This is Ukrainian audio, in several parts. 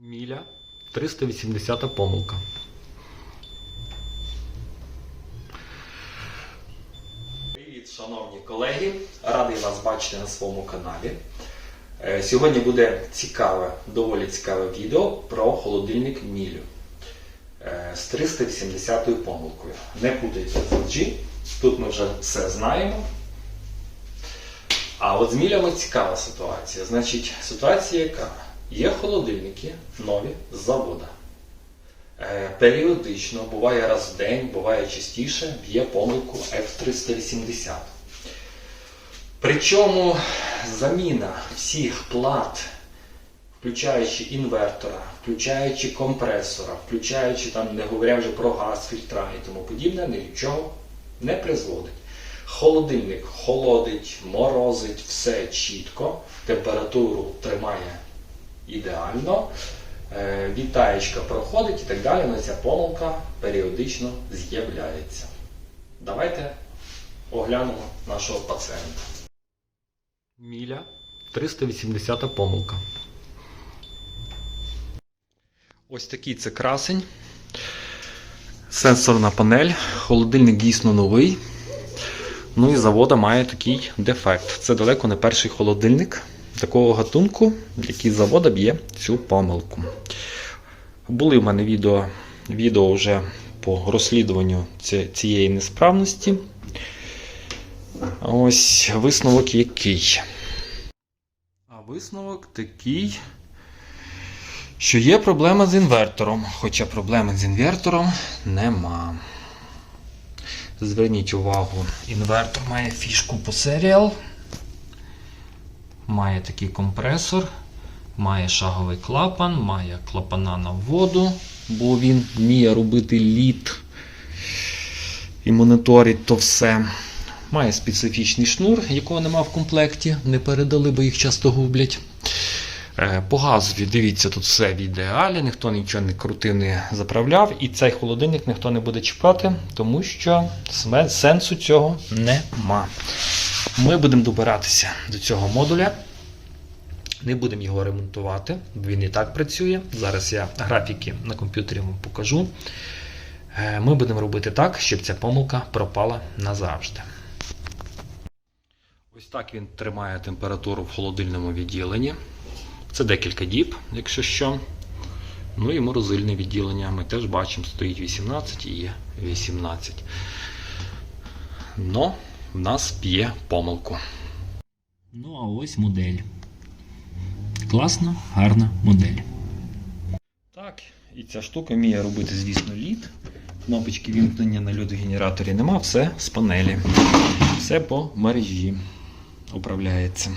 Міля 380 помилка. Привіт, шановні колеги! Радий вас бачити на своєму каналі. Е, Сьогодні буде цікаве, доволі цікаве відео про холодильник Мілю е, з 380 помилкою. Не путайте з LG, тут ми вже все знаємо. А от з мілями цікава ситуація. Значить, ситуація яка? Є холодильники нові з завода. Е, Періодично, буває раз в день, буває частіше, б'є помилку F380. Причому заміна всіх плат, включаючи інвертора, включаючи компресора, включаючи там, не говоря вже про газ, фільтра і тому подібне, ні до чого не призводить. Холодильник холодить, морозить, все чітко, температуру тримає ідеально, е, вітаєчка проходить і так далі, але ця помилка періодично з'являється. Давайте оглянемо нашого пацієнта. Міля 380 помилка. Ось такий це красень. Сенсорна панель. Холодильник дійсно новий. Ну і завода має такий дефект. Це далеко не перший холодильник такого гатунку, який завода б'є цю помилку. Були в мене відео, відео вже по розслідуванню цієї несправності. Ось висновок який. А висновок такий, що є проблема з інвертором. Хоча проблеми з інвертором нема. Зверніть увагу, інвертор має фішку по серіал. Має такий компресор, має шаговий клапан, має клапана на воду, бо він вміє робити лід і моніторить то все. Має специфічний шнур, якого нема в комплекті, не передали, бо їх часто гублять. Е, По газові, дивіться, тут все в ідеалі, ніхто нічого не крутив, не заправляв, і цей холодильник ніхто не буде чіпати, тому що сенсу цього нема. Ми будемо добиратися до цього модуля. Не будемо його ремонтувати, він і так працює. Зараз я графіки на комп'ютері вам покажу. Е, Ми будемо робити так, щоб ця помилка пропала назавжди. Ось так він тримає температуру в холодильному відділенні. Це декілька діб, якщо що. Ну і морозильне відділення. Ми теж бачимо, стоїть 18 і є 18. Но в нас п'є помилку. Ну, а ось модель. Класна, гарна модель. Так, і ця штука вміє робити, звісно, лід. Кнопочки вімкнення на льодогенераторі нема, все з панелі. Все по мережі управляється.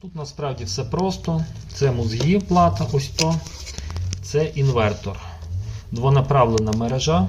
Тут насправді все просто. Це мозги плата, ось то. Це інвертор. Двонаправлена мережа.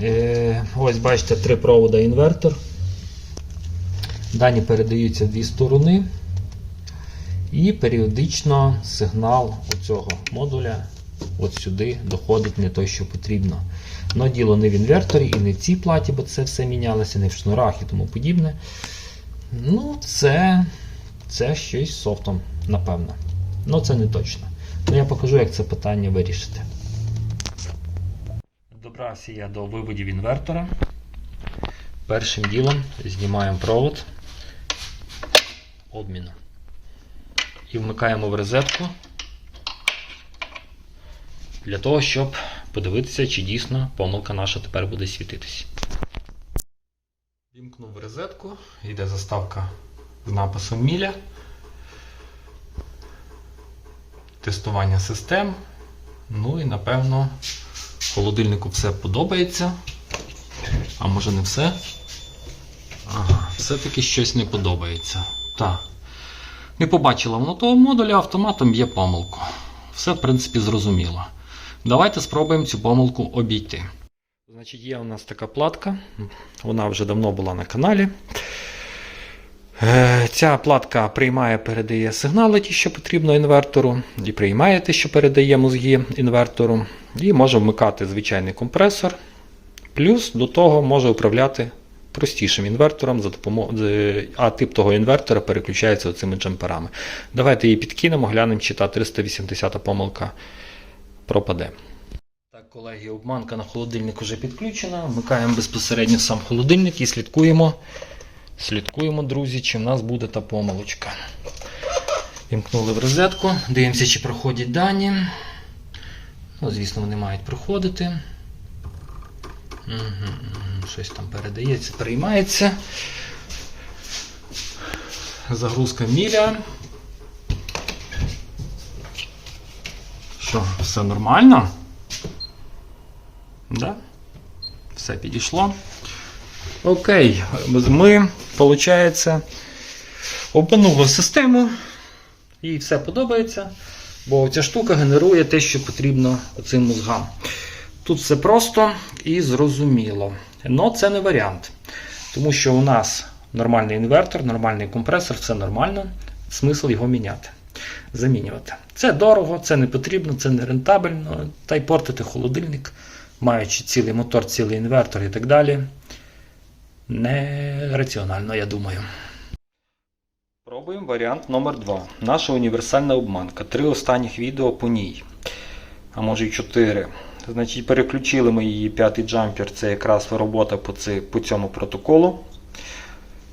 Е, ось бачите, три провода інвертор. Дані передаються в дві сторони. І періодично сигнал цього модуля от сюди доходить не той, що потрібно. Но діло не в інверторі і не в цій платі, бо це все мінялося, не в шнурах і тому подібне. Ну, це, це щось з софтом, напевно. Ну, це не точно. Ну, я покажу, як це питання вирішити. Добрався я до виводів інвертора. Першим ділом знімаємо провод обміну і вмикаємо в розетку для того, щоб подивитися, чи дійсно помилка наша тепер буде світитись. Вімкнув розетку, йде заставка з написом Міля. Тестування систем. Ну і напевно холодильнику все подобається. А може не все? Ага, все-таки щось не подобається. Так. Не побачила воно того модуля, автоматом б'є помилку. Все, в принципі, зрозуміло. Давайте спробуємо цю помилку обійти. Значить, є у нас така платка. Вона вже давно була на каналі. Е, Ця платка приймає, передає сигнали, ті, що потрібно інвертору, і приймає те, що передає мозги інвертору, і може вмикати звичайний компресор. Плюс до того може управляти простішим інвертором, за допомогою, а тип того інвертора переключається оцими джамперами. Давайте її підкинемо, глянемо, чи та 380 помилка пропаде. Так, колеги, обманка на холодильник вже підключена. Вмикаємо безпосередньо сам холодильник і слідкуємо. Слідкуємо, друзі, чи в нас буде та помилочка. Вімкнули в розетку, дивимося, чи проходять дані. Ну, звісно, вони мають проходити. Щось там передається, приймається. Загрузка міля. Що, все нормально? Да? Все підійшло. Окей, ми, виходить, обманули систему. Їй все подобається, бо ця штука генерує те, що потрібно цим мозгам. Тут все просто і зрозуміло. Но це не варіант. Тому що у нас нормальний інвертор, нормальний компресор, все нормально. Смисл його міняти, замінювати. Це дорого, це не потрібно, це не рентабельно. Та й портити холодильник, маючи цілий мотор, цілий інвертор і так далі. Нераціонально, я думаю. Пробуємо варіант номер 2 Наша універсальна обманка. Три останніх відео по ній. А може й чотири. Значить, переключили ми її п'ятий джампер. Це якраз робота по, ці, по цьому протоколу.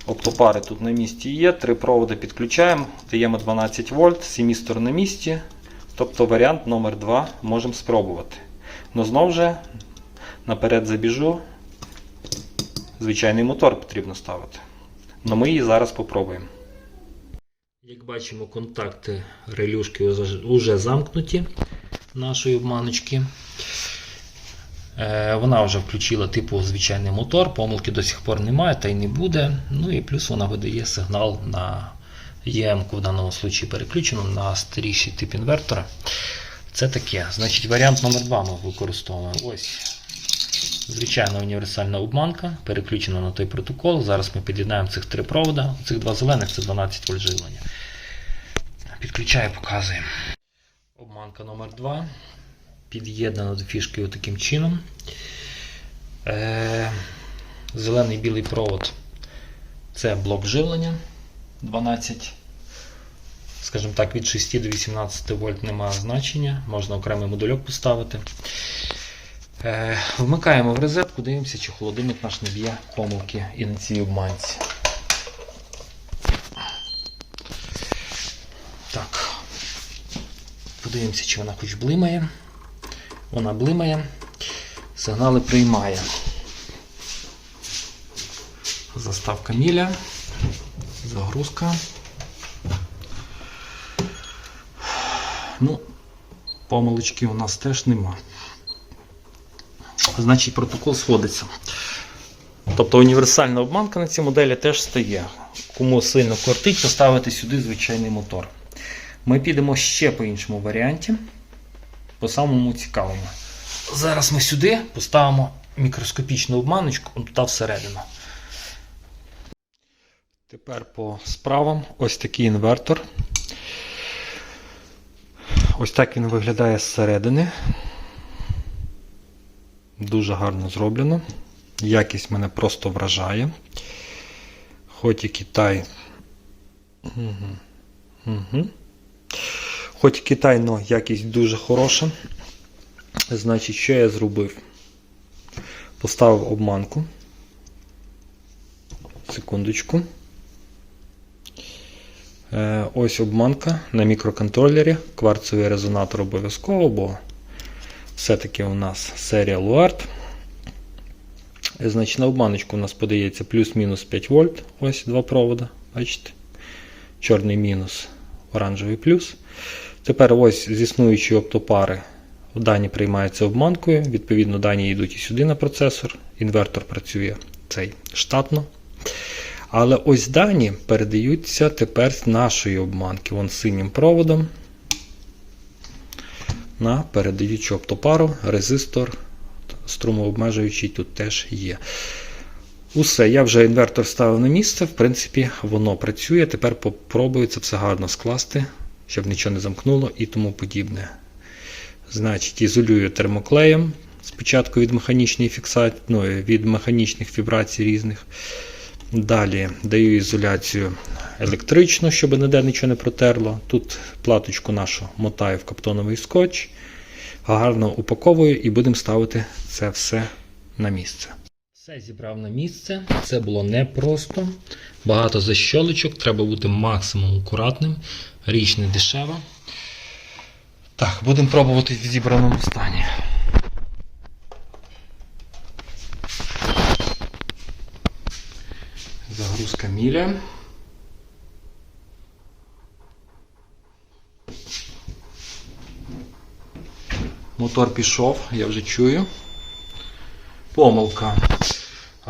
Оптопари тут на місці є. Три проводи підключаємо, даємо 12 вольт, семістор на місці. Тобто варіант номер 2 можемо спробувати. Но знову ж наперед забіжу. Звичайний мотор потрібно ставити. Но ми її зараз попробуємо. Як бачимо, контакти релюшки вже замкнуті нашої обманочки. Е, Вона вже включила типу звичайний мотор, помилки до сих пор немає та й не буде. Ну і плюс вона видає сигнал на єм в даному випадку переключено на старіший тип інвертора. Це таке. Значить, варіант номер 2 ми використовуємо. Ось звичайна універсальна обманка, переключена на той протокол. Зараз ми під'єднаємо цих три провода. Цих два зелених це 12 вольт живлення. Підключаю, показуємо. Обманка номер 2 Під'єднана до фішки таким чином. Е, Зелений білий провод це блок живлення 12. Скажімо так, від 6 до 18 вольт немає значення, можна окремий модульок поставити. Е, Вмикаємо в розетку, дивимося, чи холодильник наш не б'є помилки і на цій обманці. Так. Подивимося, чи вона хоч блимає. Вона блимає. Сигнали приймає. Заставка міля. Загрузка. Ну, помилочки у нас теж нема. Значить, протокол сходиться. Тобто універсальна обманка на цій моделі теж стає. Кому сильно кортить, поставити сюди звичайний мотор. Ми підемо ще по іншому варіанті, по самому цікавому. Зараз ми сюди поставимо мікроскопічну обманочку туди всередину. Тепер по справам ось такий інвертор. Ось так він виглядає зсередини. Дуже гарно зроблено. Якість мене просто вражає. Хоч і Китай. Угу. Угу. Хоч Китай, але якість дуже хороша. Значить, що я зробив? Поставив обманку. Секундочку. Е, ось обманка на мікроконтролері. Кварцевий резонатор обов'язково, бо все-таки у нас серія Luart. Значить, на обманочку у нас подається плюс-мінус 5 вольт. Ось два провода. Бачите? Чорний мінус, оранжевий плюс. Тепер ось з існуючої оптопари дані приймаються обманкою. Відповідно, дані йдуть і сюди на процесор. Інвертор працює цей штатно. Але ось дані передаються тепер з нашої обманки. Вон синім проводом на передаючу оптопару, резистор струмообмежуючий тут теж є. Усе, я вже інвертор ставив на місце, в принципі, воно працює. Тепер попробую це все гарно скласти, щоб нічого не замкнуло і тому подібне. Значить, ізолюю термоклеєм, Спочатку від механічної фіксації, ну, від механічних вібрацій різних. Далі даю ізоляцію електричну, щоб ніде нічого не протерло. Тут платочку нашу мотаю в каптоновий скотч, гарно упаковую і будемо ставити це все на місце. Все зібрав на місце. Це було непросто. Багато защолочок, треба бути максимум акуратним. Річ не дешева. Так, будемо пробувати в зібраному стані. Загрузка міля. Мотор пішов, я вже чую. Помилка.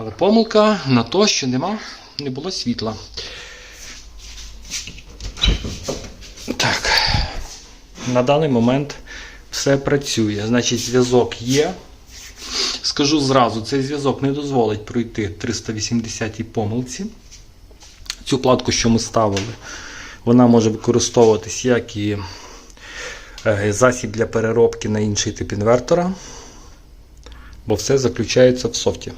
Але помилка на то, що нема, не було світла. Так. На даний момент все працює. Значить, зв'язок є. Скажу зразу, цей зв'язок не дозволить пройти 380-й помилці. Цю платку, що ми ставили, вона може використовуватись як і е, засіб для переробки на інший тип інвертора, бо все заключається в софті.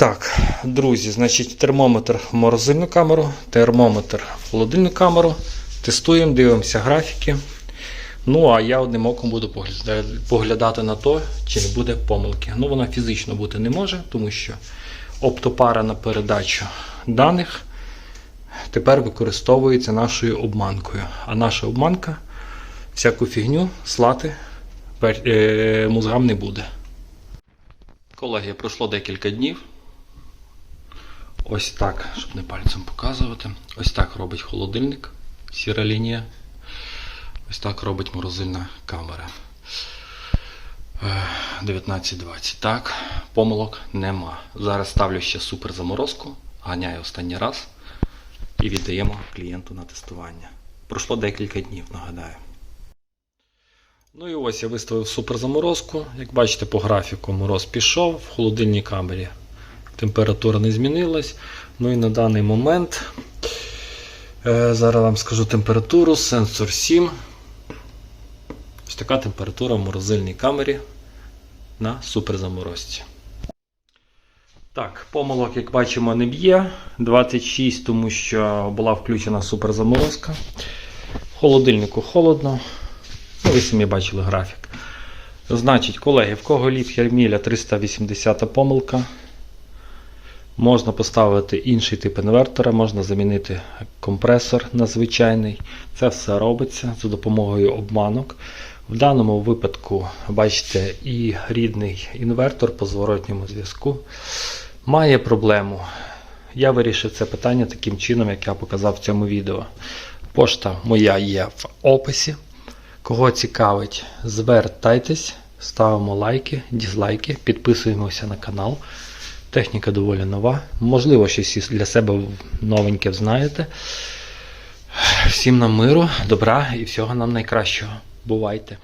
Так, друзі, значить, термометр в морозильну камеру, термометр в холодильну камеру. Тестуємо, дивимося графіки. Ну, а я одним оком буду поглядати, на то, чи не буде помилки. Ну, вона фізично бути не може, тому що оптопара на передачу даних тепер використовується нашою обманкою. А наша обманка всяку фігню слати е, мозгам не буде. Колеги, пройшло декілька днів. Ось так, щоб не пальцем показувати. Ось так робить холодильник, сіра лінія. Ось так робить морозильна камера. Е, 19.20. Так, помилок нема. Зараз ставлю ще супер заморозку, ганяю останній раз і віддаємо клієнту на тестування. Пройшло декілька днів, нагадаю. Ну і ось я виставив суперзаморозку. Як бачите, по графіку мороз пішов, в холодильній камері температура не змінилась. Ну і на даний момент е, зараз вам скажу температуру, сенсор 7. Ось така температура в морозильній камері на суперзаморозці. Так, помилок, як бачимо, не б'є. 26, тому що була включена суперзаморозка. Холодильнику холодно. Ну, ви самі бачили графік. Значить, колеги, в кого літ Херміля 380 помилка. Можна поставити інший тип інвертора, можна замінити компресор на звичайний. Це все робиться за допомогою обманок. В даному випадку, бачите, і рідний інвертор по зворотньому зв'язку має проблему. Я вирішив це питання таким чином, як я показав в цьому відео. Пошта моя є в описі. Кого цікавить, звертайтесь, ставимо лайки, дізлайки, підписуємося на канал. Техніка доволі нова. Можливо, щось для себе новеньке знаєте. Всім нам миру, добра і всього нам найкращого. Бувайте!